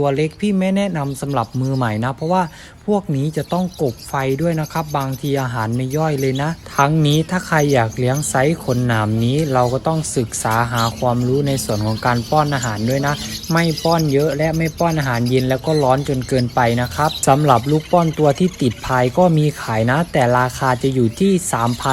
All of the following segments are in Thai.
ตัวเล็กพี่ไม่แนะนำสำหรับมือใหม่นะ เพราะว่าพวกนี้จะต้องกบไฟด้วยนะครับ บางทีอาหารไม่ย่อยเลยนะ ทั้งนี้ถ้าใครอยากเลี้ยงไซส์ขนหนามนี้ เราก็ต้องศึกษาหาความรู้ในส่วนของการป้อนอาหารด้วยนะ ไม่ป้อนเยอะและไม่ป้อนอาหารเย็นแล้วก็ร้อนจนเกินไปนะครับสำหรับลูกป้อนตัวที่ติดพายก็มีขายนะ แต่ราคาจะอยู่ที่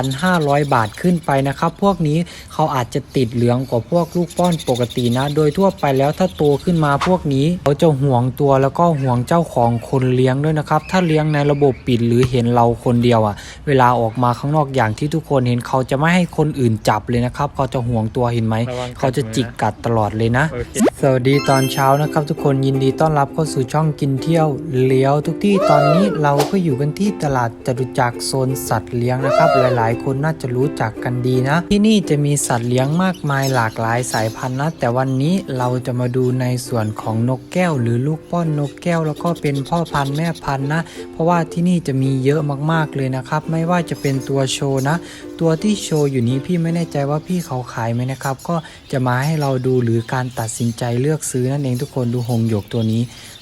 3,500 บาทขึ้นไปนะครับ พวกนี้เขาอาจจะติดเหลืองกว่าพวกลูกป้อนปกตินะ โดยทั่วไปแล้วถ้าโตขึ้นมาพวกนี้เขาจะห่วงตัวแล้วก็ห่วงเจ้าของคนเลี้ยงด้วยนะครับ ถ้าเลี้ยงในระบบปิดหรือเห็นเราคนเดียวอะ เวลาออกมาข้างนอกอย่างที่ทุกคนเห็นเขาจะไม่ให้คนอื่นจับเลยนะครับ เขาจะห่วงตัวเห็นไหมระวังกัดเขาจะจิกกัดตลอดเลยนะโอเคสวัสดีตอนเช้านะครับ ทุกคนยินดีต้อนรับเข้าสู่ช่องกินเที่ยวเลี้ยวทุกที่ตอนนี้เราก็อยู่กันที่ตลาดจตุจักรโซนสัตว์เลี้ยงนะครับ หลายๆ คนน่าจะรู้จักกันดีนะ ที่นี่จะมีสัตว์เลี้ยงมากมายหลากหลายสายพันธุ์นะแต่วันนี้เราจะมาดูในส่วนของนกแก้วหรือลูกป้อนนกแก้ว แล้วก็เป็นพ่อพันธุ์แม่พันธุ์นะ เพราะว่าที่นี่จะมีเยอะมากๆเลยนะครับ ไม่ว่าจะเป็นตัวโชว์นะ ตัวที่โชว์อยู่นี้พี่ไม่แน่ใจว่าพี่เขาขายไหมนะครับ ก็จะมาให้เราดูหรือการตัดสินใจเลือกซื้อนั่นเองทุกคนดูหงหยกตัวนี้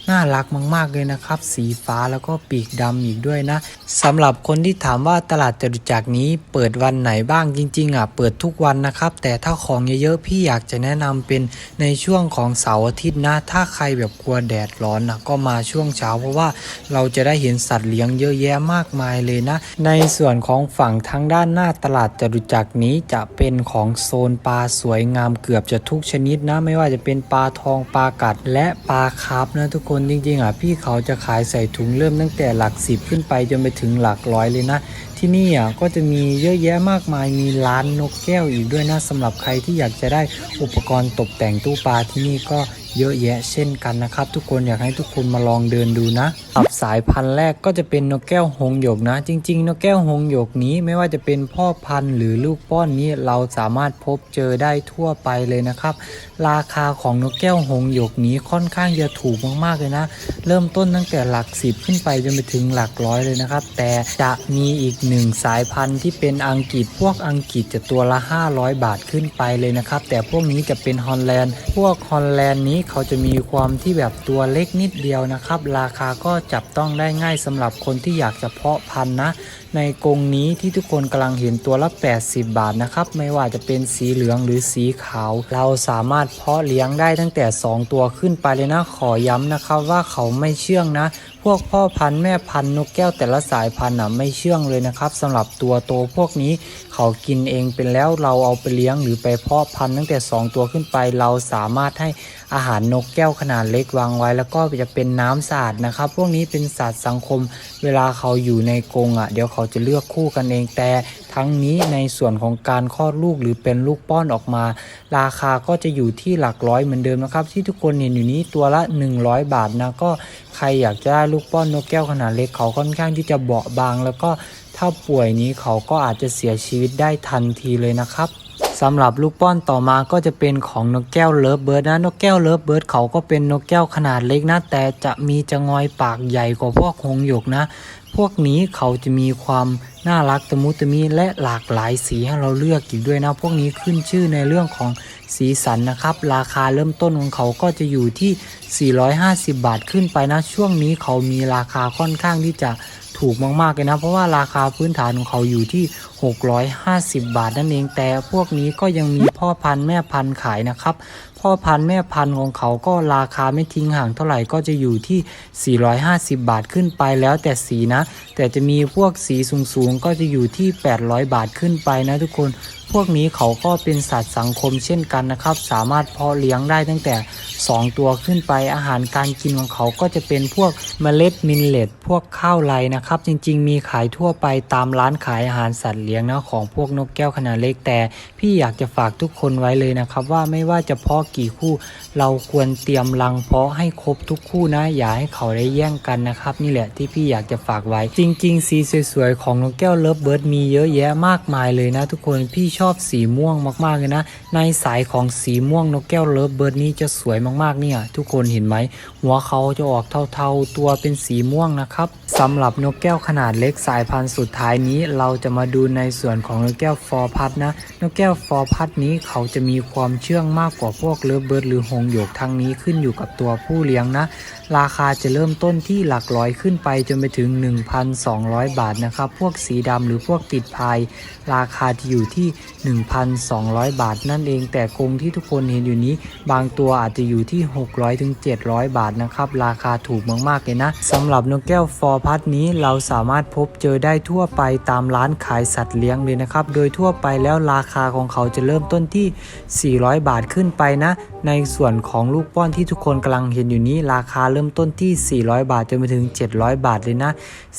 น่ารักมากๆเลยนะครับ สีฟ้าแล้วก็ปีกดำอีกด้วยนะสำหรับคนที่ถามว่าตลาดจตุจักรนี้เปิดวันไหนบ้างจริงๆอะเปิดทุกวันนะครับ แต่ถ้าของเยอะๆพี่อยากจะแนะนำเป็นในช่วงของเสาร์อาทิตย์นะ ถ้าใครแบบกลัวแดดร้อนนะก็มาช่วงเช้าเพราะว่าเราจะได้เห็นสัตว์เลี้ยงเยอะแยะมากมายเลยนะ ในส่วนของฝั่งทางด้านหน้าตลาดจตุจักรนี้จะเป็นของโซนปลาสวยงามเกือบจะทุกชนิดนะ ไม่ว่าจะเป็นปลาทองปลากัดและปลาคาร์ฟนะทุกคนจริงๆอะพี่เขาจะขายใส่ถุงเริ่มตั้งแต่หลักสิบขึ้นไปจนไปถึงหลักร้อยเลยนะ ที่นี่อะก็จะมีเยอะแยะมากมายมีร้านนกแก้วอีกด้วยนะสำหรับใครที่อยากจะได้อุปกรณ์ตกแต่งตู้ปลาที่นี่ก็ เยอะแยะเช่นกันนะครับ ทุกคนอยากให้ทุกคนมาลองเดินดูนะตับสายพันธุ์แรกก็จะเป็นนกแก้วหงหยกนะ จริง ๆ นกแก้วหงหยกนี้ไม่ว่าจะเป็นพ่อพันธุ์หรือลูกป้อนนี้เราสามารถพบเจอได้ทั่วไปเลยนะครับ ราคาของนกแก้วหงหยกนี้ค่อนข้างจะถูกมากๆเลยนะ เริ่มต้นตั้งแต่หลักสิบขึ้นไปจนไปถึงหลักร้อยเลยนะครับ แต่จะมีอีกหนึ่งสายพันธุ์ที่เป็นอังกฤษพวกอังกฤษจะตัวละ 500 บาทขึ้นไปเลยนะครับ แต่พวกนี้จะเป็นฮอลแลนด์ พวกฮอลแลนด์นี้เขาจะมีความที่แบบตัวเล็กนิดเดียวนะครับ ราคาก็จับต้องได้ง่ายสำหรับคนที่อยากจะเพาะพันธุ์นะ ในกรงนี้ที่ทุกคนกำลังเห็นตัวละ 80 บาทนะครับ ไม่ว่าจะเป็นสีเหลืองหรือสีขาว เราสามารถเพาะเลี้ยงได้ตั้งแต่ 2 ตัวขึ้นไปเลยนะขอย้ำนะครับว่าเขาไม่เชื่องนะ พวกพ่อพันธุ์แม่พันธุ์นกแก้วแต่ละสายพันธุ์อะไม่เชื่องเลยนะครับสำหรับตัวโตพวกนี้เขากินเองเป็นแล้วเราเอาไปเลี้ยงหรือไปเพาะพันธุ์ตั้งแต่ 2 ตัวขึ้นไปเราสามารถให้อาหารนกแก้วขนาดเล็กวางไว้ แล้วก็จะเป็นน้ำสาดนะครับ พวกนี้เป็นสัตว์สังคม เวลาเขาอยู่ในกรงอะ เดี๋ยวเขาจะเลือกคู่กันเองแต่ทั้งนี้ในส่วนของการคลอดลูกหรือเป็นลูกป้อนออกมา ราคาก็จะอยู่ที่หลักร้อยเหมือนเดิมนะครับ ที่ทุกคนเห็นอยู่นี้ตัวละ 100 บาทนะก็ใครอยากจะได้ลูกป้อนนกแก้วขนาดเล็กเขาค่อนข้างที่จะเบาะบาง แล้วก็ถ้าป่วยนี้เขาก็อาจจะเสียชีวิตได้ทันทีเลยนะครับ สำหรับลูกป้อนต่อมาก็จะเป็นของนกแก้วเลิฟเบิร์ดนะนกแก้วเลิฟเบิร์ดเขาก็เป็นนกแก้วขนาดเล็กนะ แต่จะมีจะงอยปากใหญ่กว่าพวกหงหยกนะ พวกนี้เขาจะมีความน่ารักตะมุตะมิและหลากหลายสีให้เราเลือกอีกด้วยนะ พวกนี้ขึ้นชื่อในเรื่องของสีสันนะครับ ราคาเริ่มต้นของเขาก็จะอยู่ที่ 450 บาทขึ้นไปนะ ช่วงนี้เขามีราคาค่อนข้างที่จะ ถูกมากๆเลยนะ เพราะว่าราคาพื้นฐานของเขาอยู่ที่ 650 บาทนั่นเอง แต่พวกนี้ก็ยังมีพ่อพันธุ์แม่พันธุ์ขายนะครับ พ่อพันธุ์แม่พันธุ์ของเขาก็ราคาไม่ทิ้งห่างเท่าไหร่ก็จะอยู่ที่ 450 บาทขึ้นไปแล้วแต่สีนะ แต่จะมีพวกสีสูงๆก็จะอยู่ที่ 800 บาทขึ้นไปนะทุกคนพวกนี้เขาก็เป็นสัตว์สังคมเช่นกันนะครับ สามารถเพาะเลี้ยงได้ตั้งแต่ 2 ตัวขึ้นไปอาหารการกินของเขาก็จะเป็นพวกเมล็ดมินเลต พวกข้าวไรนะครับ จริง ๆ มีขายทั่วไปตามร้านขายอาหารสัตว์เลี้ยงนะของพวกนกแก้วขนาดเล็กแต่พี่อยากจะฝากทุกคนไว้เลยนะครับ ว่าไม่ว่าจะเพาะกี่คู่ เราควรเตรียมรังเพาะให้ครบทุกคู่นะ อย่าให้เขาได้แย่งกันนะครับ นี่แหละที่พี่อยากจะฝากไว้ จริง ๆ สีสวยๆของนกแก้วเลิฟเบิร์ดมีเยอะแยะมากมายเลยนะ ทุกคนพี่ชอบสีม่วงมากๆเลยนะ ในสายของสีม่วงนกแก้วเลิฟเบิร์ดนี้จะสวยมากๆเนี่ย ทุกคนเห็นไหมหัวเขาจะออกเทาๆตัวเป็นสีม่วงนะครับสำหรับนกแก้วขนาดเล็กสายพันธุ์สุดท้ายนี้ เราจะมาดูในส่วนของนกแก้วฟอร์พัดนะ นกแก้วฟอร์พัดนี้เขาจะมีความเชื่องมากกว่าพวกเลิฟเบิร์ดหรือหงหยกทั้งนี้ขึ้นอยู่กับตัวผู้เลี้ยงนะ ราคาจะเริ่มต้นที่หลักร้อยขึ้นไปจนไปถึง 1,200 บาทนะครับ พวกสีดำหรือพวกติดพาย ราคาจะอยู่ที่ 1,200 บาทนั่นเอง แต่กรงที่ทุกคนเห็นอยู่นี้ บางตัวอาจจะอยู่ที่ 600ถึง700 บาทนะครับ ราคาถูกมากๆเลยนะสำหรับนกแก้วฟอร์พัดนี้เราสามารถพบเจอได้ทั่วไปตามร้านขายสัตว์เลี้ยงเลยนะครับ โดยทั่วไปแล้วราคาของเขาจะเริ่มต้นที่ 400 บาทขึ้นไปนะ ในส่วนของลูกป้อนที่ทุกคนกำลังเห็นอยู่นี้ ราคาเริ่มต้นที่ 400 บาทจนไปถึง 700 บาทเลยนะ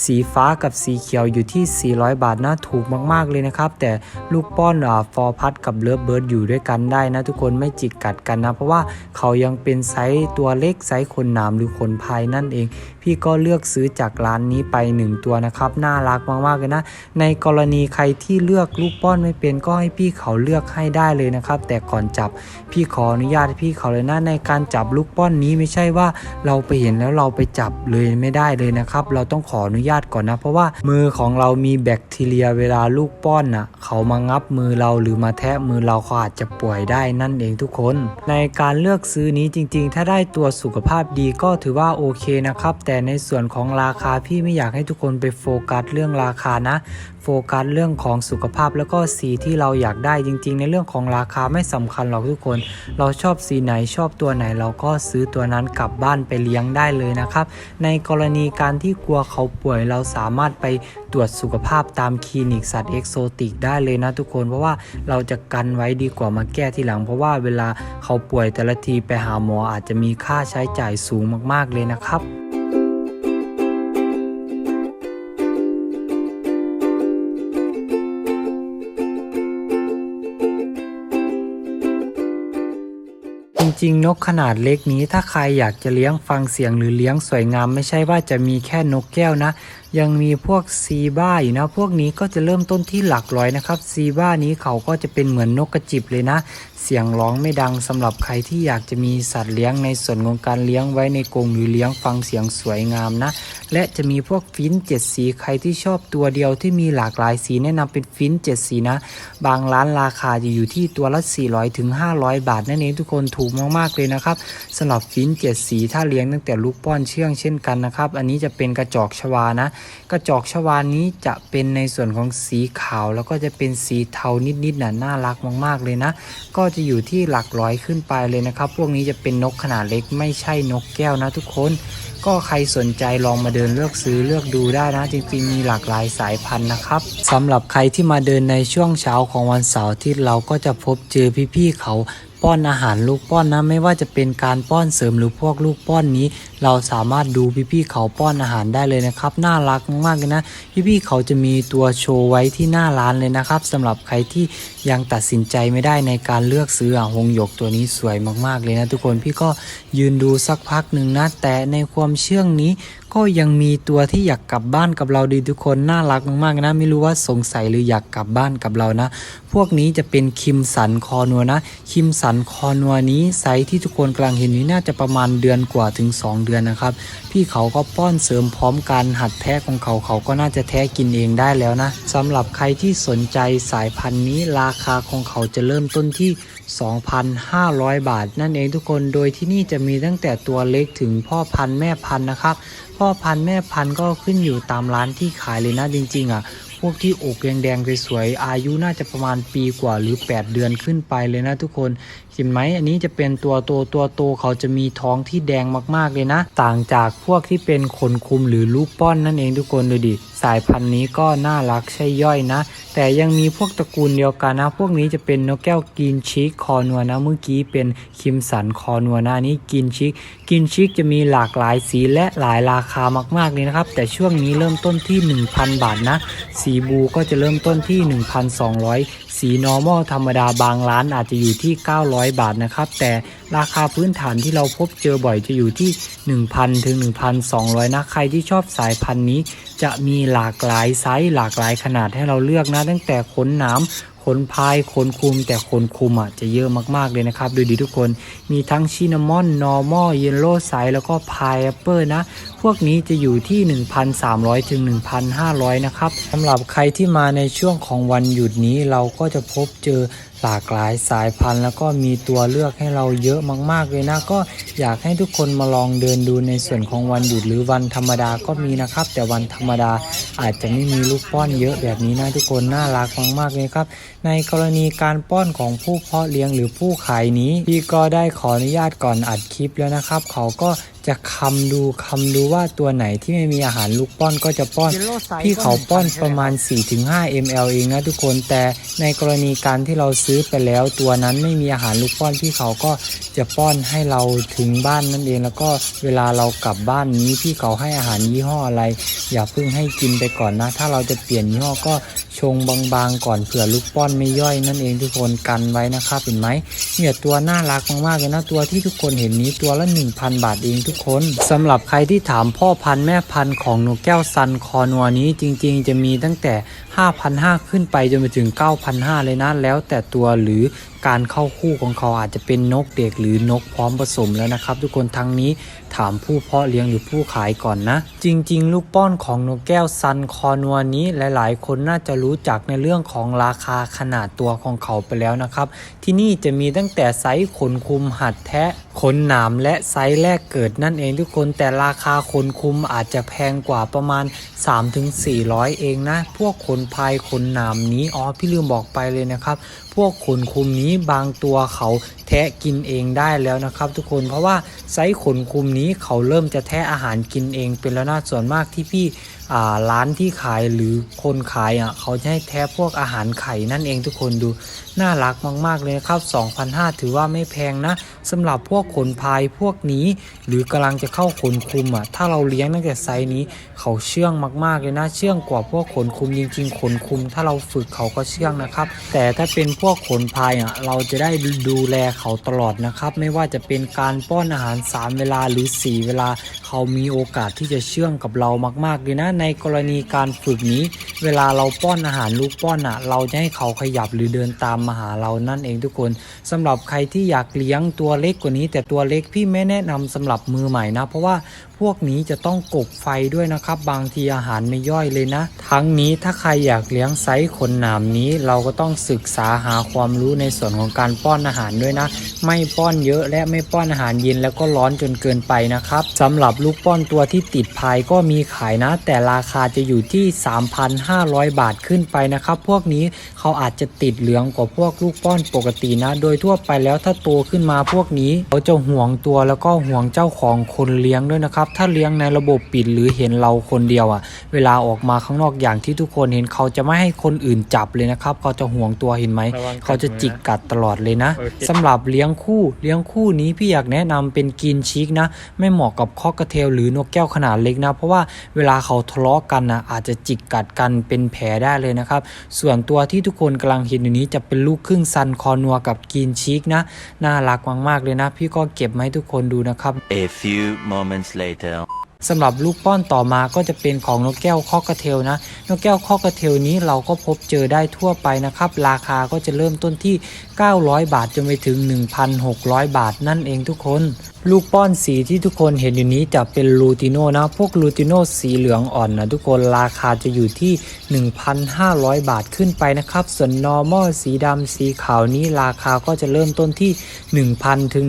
สีฟ้ากับสีเขียวอยู่ที่ 400 บาทนะถูกมากๆเลยนะครับ แต่ลูกป้อนอ่าฟอร์พัดกับเลิฟเบิร์ดอยู่ด้วยกันได้นะ ทุกคนไม่จิกกัดกันนะ เพราะว่าเขายังเป็นไซส์ตัวเล็กไซส์ขนหนามหรือขนพายนั่นเอง พี่ก็เลือกซื้อจากร้านนี้ไป 1 ตัวนะครับน่ารักมากๆเลยนะ ในกรณีใครที่เลือกลูกป้อนไม่เป็นก็ให้พี่เขาเลือกให้ได้เลยนะครับ แต่ก่อนจับพี่ขออนุญาตพี่เขาเลยนะในการจับลูกป้อนนี้ไม่ใช่ว่าเราไปเห็นแล้วเราไปจับเลยไม่ได้เลยนะครับ เราต้องขออนุญาตก่อนนะ เพราะว่ามือของเรามีแบคทีเรียเวลาลูกป้อนน่ะเขามางับมือเราหรือมาแทะมือเราเขาอาจจะป่วยได้นั่นเองทุกคน ในการเลือกซื้อนี้จริง ๆ ถ้าได้ตัวสุขภาพดีก็ถือว่าโอเคนะครับ แต่ในส่วนของราคาพี่ไม่อยากให้ทุกคนไปโฟกัสเรื่องราคานะโฟกัสเรื่องของสุขภาพแล้วก็สีที่เราอยากได้จริง ๆ ในเรื่องของราคาไม่สำคัญหรอกทุกคน เราชอบสีไหนชอบตัวไหน เราก็ซื้อตัวนั้นกลับบ้านไปเลี้ยงได้เลยนะครับ ในกรณีการที่กลัวเขาป่วยเราสามารถไปตรวจสุขภาพตามคลินิกสัตว์เอกโซติกได้เลยนะทุกคนเพราะว่าเราจะกันไว้ดีกว่ามาแก้ทีหลัง เพราะว่าเวลาเขาป่วยแต่ละทีไปหาหมออาจจะมีค่าใช้จ่ายสูงมากๆเลยนะครับ จริงนกขนาดเล็กนี้ ถ้าใครอยากจะเลี้ยงฟังเสียงหรือเลี้ยงสวยงาม ไม่ใช่ว่าจะมีแค่นกแก้วนะ ยังมีพวกซีบ้าอยู่นะ พวกนี้ก็จะเริ่มต้นที่หลักร้อยนะครับซีบ้านี้เขาก็จะเป็นเหมือนนกกระจิบเลยนะ เสียงร้องไม่ดังสำหรับใครที่อยากจะมีสัตว์เลี้ยงในส่วนของการเลี้ยงไว้ในกรงหรือเลี้ยงฟังเสียงสวยงามนะ และจะมีพวกฟินเจ็ดสีใครที่ชอบตัวเดียวที่มีหลากหลายสีแนะนำเป็นฟินเจ็ดสีนะ บางร้านราคาจะอยู่ที่ตัวละ 400ถึง500 บาทนั่นเองทุกคนถูกมากๆเลยนะครับสำหรับฟินเจ็ดสีถ้าเลี้ยงตั้งแต่ลูกป้อนเชื่องเช่นกันนะครับอันนี้จะเป็นกระจอกชวานะ กระจอกชวานี้จะเป็นในส่วนของสีขาว แล้วก็จะเป็นสีเทานิดๆน่ะน่ารักมากๆเลยนะ ก็จะอยู่ที่หลักร้อยขึ้นไปเลยนะครับ พวกนี้จะเป็นนกขนาดเล็กไม่ใช่นกแก้วนะทุกคน ก็ใครสนใจลองมาเดินเลือกซื้อเลือกดูได้นะ จริงๆมีหลากหลายสายพันธุ์นะครับสำหรับใครที่มาเดินในช่วงเช้าของวันเสาร์ที่เราก็จะพบเจอพี่ๆเขา ป้อนอาหารลูกป้อนนะไม่ว่าจะเป็นการป้อนเสริมหรือพวกลูกป้อนนี้ เราสามารถดูพี่ๆเขาป้อนอาหารได้เลยนะครับ น่ารักมากเลยนะพี่ๆเขาจะมีตัวโชว์ไว้ที่หน้าร้านเลยนะครับสำหรับใครที่ยังตัดสินใจไม่ได้ในการเลือกซื้ออะหงหยกตัวนี้สวยมากๆเลยนะทุกคนพี่ก็ยืนดูสักพักหนึ่งนะ แต่ในความเชื่องนี้ก็ยังมีตัวที่อยากกลับบ้านกับเราดีทุกคนน่ารักมากๆนะ ไม่รู้ว่าสงสัยหรืออยากกลับบ้านกับเรานะ พวกนี้จะเป็นคิมสันคอนัวนะคิมสันันคอนัวนี้ไซส์ที่ทุกคนกำลังเห็นนี้น่าจะประมาณเดือนกว่าถึง 2 เดือนนะครับ พี่เขาก็ป้อนเสริมพร้อมการหัดแท้ของเขาเขาก็น่าจะแท้กินเองได้แล้วนะสำหรับใครที่สนใจสายพันธุ์นี้ราคาของเขาจะเริ่มต้นที่ 2,500 บาท นั่นเองทุกคนโดยที่นี่จะมีตั้งแต่ตัวเล็กถึงพ่อพันธุ์แม่พันธุ์นะครับพ่อพันธุ์แม่พันธุ์ก็ขึ้นอยู่ตามร้านที่ขายเลยนะจริงๆอะ พวกที่อกแดงๆสวยๆอายุน่าจะประมาณปีกว่าหรือ 8 เดือนขึ้นไปเลยนะทุกคนเห็นไหมอันนี้จะเป็นตัวโตตัวโตเขาจะมีท้องที่แดงมากๆเลยนะ ต่างจากพวกที่เป็นขนคุมหรือลูกป้อนนั่นเองทุกคนดูดิ สายพันธุ์นี้ก็น่ารักใช่ย่อยนะ แต่ยังมีพวกตระกูลเดียวกันนะ พวกนี้จะเป็นนกแก้วกินชิคคอนัวนะ เมื่อกี้เป็นคิมสันคอนัวนะนี้กินชิคกินชิคจะมีหลากหลายสีและหลายราคามากๆเลยนะครับ แต่ช่วงนี้เริ่มต้นที่ 1,000 บาทนะ สีบูก็จะเริ่มต้นที่ 1,200 สี normal ธรรมดาบางร้านอาจจะอยู่ที่ 900 บาทนะครับ แต่ราคาพื้นฐานที่เราพบเจอบ่อยจะอยู่ที่ 1,000 ถึง 1,200 นะ ใครที่ชอบสายพันธุ์นี้ จะมีหลากหลายไซส์หลากหลายขนาดให้เราเลือกนะ ตั้งแต่ขนหนามขนพายขนคุม แต่ขนคุมอะจะเยอะมากๆเลยนะครับ ดูดีทุกคนมีทั้งชินามอนนอร์มอลเยลโล่ไซส์แล้วก็พายแอปเปิลนะพวกนี้จะอยู่ที่ 1,300 ถึง 1,500 นะครับสำหรับใครที่มาในช่วงของวันหยุดนี้เราก็จะพบเจอหลากหลายสายพันธุ์ แล้วก็มีตัวเลือกให้เราเยอะมากๆเลยนะ ก็อยากให้ทุกคนมาลองเดินดูในส่วนของวันหยุดหรือวันธรรมดาก็มีนะครับ แต่วันธรรมดาอาจจะไม่มีลูกป้อนเยอะแบบนี้นะทุกคนน่ารักมากๆเลยครับ ในกรณีการป้อนของผู้เพาะเลี้ยงหรือผู้ขายนี้พี่ก็ได้ขออนุญาตก่อนอัดคลิปแล้วนะครับ เขาก็ จะคำดูคำดูว่าตัวไหนที่ไม่มีอาหารลูกป้อนก็จะป้อน พี่เขาป้อนประมาณ 4-5 ml เองนะทุกคนแต่ในกรณีการที่เราซื้อไปแล้ว ตัวนั้นไม่มีอาหารลูกป้อนพี่เขาก็จะป้อนให้เราถึงบ้านนั่นเอง แล้วก็เวลาเรากลับบ้านนี้พี่เขาให้อาหารยี่ห้ออะไร อย่าเพิ่งให้กินไปก่อนนะ ถ้าเราจะเปลี่ยนยี่ห้อก็ชงบางๆก่อนเผื่อลูกป้อนไม่ย่อยนั่นเองทุกคนกันไว้นะครับเห็นไหมเนี่ยตัวน่ารักมากๆเลยนะตัวที่ทุกคนเห็นนี้ตัวละ 1,000 บาทเองทุกคนสำหรับใครที่ถามพ่อพันธุ์แม่พันธุ์ของนกแก้วซันคอนัวนี้จริงๆ จะมีตั้งแต่ 5,500 ขึ้นไปจนไปถึง 9,500 เลยนะ แล้วแต่ตัวหรือการเข้าคู่ของเขาอาจจะเป็นนกเด็กหรือนกพร้อมผสมแล้วนะครับ ทุกคนทั้งนี้ถามผู้เพาะเลี้ยงหรือผู้ขายก่อนนะ จริง ๆ ลูกป้อนของนกแก้วซันคอนัวนี้หลาย ๆ คนน่าจะรู้จักในเรื่องของราคาขนาดตัวของเขาไปแล้วนะครับ ที่นี่จะมีตั้งแต่ไซส์ขนคุมหัดแทะขนหนามและไซส์แรกเกิดนั่นเองทุกคนแต่ราคาขนคุมอาจจะแพงกว่าประมาณ 3-400 เองนะ พวกขนพายขนหนามนี้อ๋อพี่ลืมบอกไปเลยนะครับ วกขนคุมนี้บางตัวเขาแทะกินเองได้แล้วนะครับทุกคนเพราะว่าไซส์ขนคุมนี้เขาเริ่มจะแทะอาหารกินเองเป็นแล้วนะส่วนมากที่พี่ร้านที่ขายหรือคนขายอะเขาจะให้แทะพวกอาหารไข่นั่นเองทุกคนดู น่ารักมากๆเลยนะครับ2,500 ถือว่าไม่แพงนะสำหรับพวกขนพายพวกนี้ หรือกำลังจะเข้าขนคุมอะถ้าเราเลี้ยงตั้งแต่ไซส์นี้เขาเชื่องมากๆเลยนะ เชื่องกว่าพวกขนคุมจริงๆขนคุม ถ้าเราฝึกเขาก็เชื่องนะครับ แต่ถ้าเป็นพวกขนพายอะเราจะได้ดูแลเขาตลอดนะครับ ไม่ว่าจะเป็นการป้อนอาหาร 3 เวลาหรือ 4 เวลา เขามีโอกาสที่จะเชื่องกับเรามากๆเลยนะในกรณีการฝึกนี้ เวลาเราป้อนอาหารลูกป้อนอะ เราจะให้เขาขยับหรือเดินตามมาหาเรานั่นเองทุกคนสำหรับใครที่อยากเลี้ยงตัวเล็กกว่านี้ แต่ตัวเล็กพี่ไม่แนะนำสำหรับมือใหม่นะ เพราะว่า พวกนี้จะต้องกบไฟด้วยนะครับ บางทีอาหารไม่ย่อยเลยนะ ทั้งนี้ถ้าใครอยากเลี้ยงไซส์ขนหนามนี้ เราก็ต้องศึกษาหาความรู้ในส่วนของการป้อนอาหารด้วยนะ ไม่ป้อนเยอะและไม่ป้อนอาหารเย็นแล้วก็ร้อนจนเกินไปนะครับสำหรับลูกป้อนตัวที่ติดพายก็มีขายนะ แต่ราคาจะอยู่ที่ 3,500 บาทขึ้นไปนะครับ พวกนี้เขาอาจจะติดเหลืองกว่าพวกลูกป้อนปกตินะ โดยทั่วไปแล้วถ้าโตขึ้นมาพวกนี้เขาจะห่วงตัวแล้วก็ห่วงเจ้าของคนเลี้ยงด้วยนะครับถ้าเลี้ยงในระบบปิดหรือเห็นเราคนเดียวอะ เวลาออกมาข้างนอกอย่างที่ทุกคนเห็นเขาจะไม่ให้คนอื่นจับเลยนะครับ เขาจะห่วงตัวเห็นไหมระวังกัดเขาจะจิกกัดตลอดเลยนะโอเคสำหรับเลี้ยงคู่เลี้ยงคู่นี้พี่อยากแนะนำเป็นกินชิกนะ ไม่เหมาะกับคอกกระเทลหรือนกแก้วขนาดเล็กนะ เพราะว่าเวลาเขาทะเลาะกันนะอาจจะจิกกัดกันเป็นแผลได้เลยนะครับ ส่วนตัวที่ทุกคนกำลังเห็นอยู่นี้จะเป็นลูกครึ่งซันคอนัวกับกินชิกนะ น่ารักมากๆเลยนะ พี่ก็เก็บมาให้ทุกคนดูนะครับ A few moments later. สำหรับลูกป้อนต่อมาก็จะเป็นของนกแก้วข้อกระเทลนะ นกแก้วข้อกระเทลนี้เราก็พบเจอได้ทั่วไปนะครับ ราคาก็จะเริ่มต้นที่ 900 บาทจนไปถึง 1,600 บาทนั่นเองทุกคนลูกป้อนสีที่ทุกคนเห็นอยู่นี้จะเป็นลูติโนนะ พวกลูติโนสีเหลืองอ่อนนะทุกคนราคาจะอยู่ที่ 1,500 บาทขึ้นไปนะครับ ส่วน normal สีดำสีขาวนี้ราคาก็จะเริ่มต้นที่ 1,000 ถึง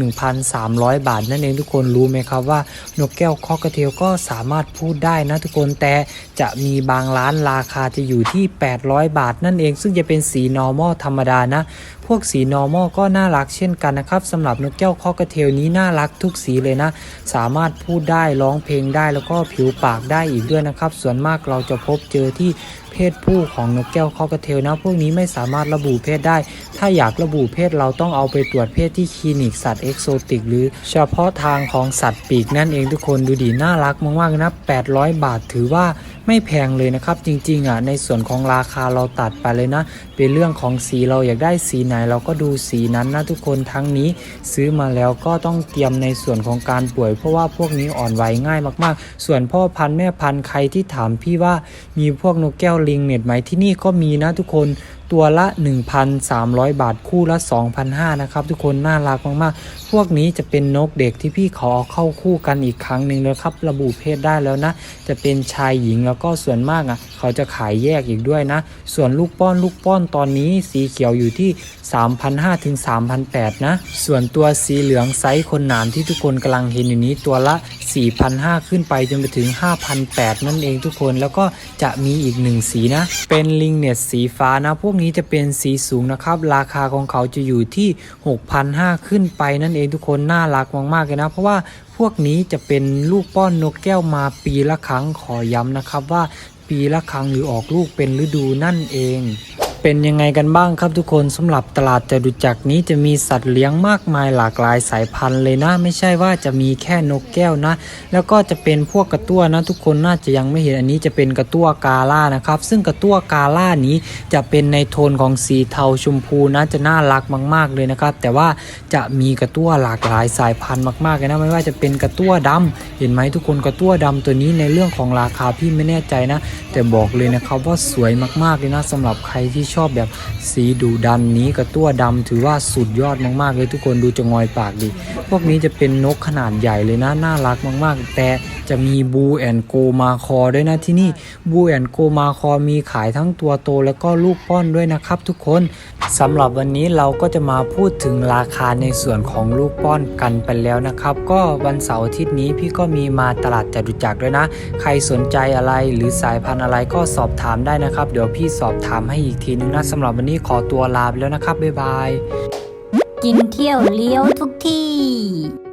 1,300 บาท นั่นเองทุกคนรู้ไหมครับว่านกแก้วคอกระเทลก็สามารถพูดได้นะทุกคนแต่ จะมีบางร้านราคาจะอยู่ที่ 800 บาท นั่นเองซึ่งจะเป็นสี normal ธรรมดานะ พวกสี normal ก็น่ารักเช่นกันนะครับสำหรับนกแก้วคอกระเทลนี้น่ารักทุกสีเลยนะ สามารถพูดได้ร้องเพลงได้แล้วก็ผิวปากได้อีกด้วยนะครับ ส่วนมากเราจะพบเจอที่เพศผู้ของนกแก้วคอกระเทลนะ พวกนี้ไม่สามารถระบุเพศได้ ถ้าอยากระบุเพศเราต้องเอาไปตรวจเพศที่คลินิกสัตว์เอกโซติก หรือเฉพาะทางของสัตว์ปีกนั่นเองทุกคนดูดีน่ารักมากๆนะ800 บาทถือว่าไม่แพงเลยนะครับ จริงๆอะในส่วนของราคาเราตัดไปเลยนะ เป็นเรื่องของสีเราอยากได้สีไหนเราก็ดูสีนั้นนะทุกคนทั้งนี้ซื้อมาแล้วก็ต้องเตรียมในส่วนของการป่วย เพราะว่าพวกนี้อ่อนไหวง่ายมาก ๆ ส่วนพ่อพันธุ์แม่พันธุ์ใครที่ถามพี่ว่ามีพวกนกแก้วลิงเน็ตไหมที่นี่ก็มีนะทุกคนตัวละ 1,300 บาทคู่ละ 2,500นะครับทุกคนน่ารักมาก พวกนี้จะเป็นนกเด็กที่พี่ขอเข้าคู่กันอีกครั้งหนึ่งแล้วครับ ระบุเพศได้แล้วนะ จะเป็นชายหญิงแล้วก็ส่วนมากอะ เขาจะขายแยกอีกด้วยนะ ส่วนลูกป้อนลูกป้อนตอนนี้สีเขียวอยู่ที่ 3,500ถึง3,800 นะ ส่วนตัวสีเหลืองไซส์คนหนามที่ทุกคนกำลังเห็นอยู่นี้ตัวละ 4,500 ขึ้นไปจนไปถึง 5,800 นั่นเองทุกคนแล้วก็จะมีอีกหนึ่งสีนะ เป็นลิงเน็ตสีฟ้านะ พวกนี้จะเป็นสีสูงนะครับ ราคาของเขาจะอยู่ที่ 6,500 ขึ้นไปนั่นเองทุกคนน่ารักมากๆเลยนะ เพราะว่าพวกนี้จะเป็นลูกป้อนนกแก้วมาปีละครั้งขอย้ำนะครับว่าปีละครั้งหรือออกลูกเป็นฤดูนั่นเอง เป็นยังไงกันบ้างครับทุกคนสำหรับตลาดจตุจักรนี้จะมีสัตว์เลี้ยงมากมายหลากหลายสายพันธุ์เลยนะ ไม่ใช่ว่าจะมีแค่นกแก้วนะ แล้วก็จะเป็นพวกกระตั้วนะ ทุกคนน่าจะยังไม่เห็นอันนี้จะเป็นกระตั้วกาล่านะครับ ซึ่งกระตั้วกาล่านี้จะเป็นในโทนของสีเทาชมพูนะจะน่ารักมาก ๆเลยนะครับ แต่ว่าจะมีกระตั้วหลากหลายสายพันธุ์มากๆเลยนะไม่ว่าจะเป็นกระตั้วดำเห็นไหมทุกคนกระตั้วดำตัวนี้ในเรื่องของราคาพี่ไม่แน่ใจนะ แต่บอกเลยนะครับว่าสวยมากๆเลยนะสำหรับใครที่ชอบแบบสีดูดันนี้กระตั้วดำถือว่าสุดยอดมากๆเลยทุกคนดูจะงอยปากดิพวกนี้จะเป็นนกขนาดใหญ่เลยนะน่ารักมากๆ แต่ จะมีบูแอนโกมาคอด้วยนะที่นี่บูแอนโกมาคอมีขายทั้งตัวโตแล้วก็ลูกป้อนด้วยนะครับทุกคนสำหรับวันนี้เราก็จะมาพูดถึงราคาในส่วนของลูกป้อนกันไปแล้วนะครับ ก็วันเสาร์อาทิตย์นี้พี่ก็มีมาตลาดจตุจักรด้วยนะ ใครสนใจอะไรหรือสายพันธุ์อะไรก็สอบถามได้นะครับ เดี๋ยวพี่สอบถามให้อีกทีนึงนะสำหรับวันนี้ขอตัวลาไปแล้วนะครับบ๊ายบาย กินเที่ยวเลี้ยวทุกที่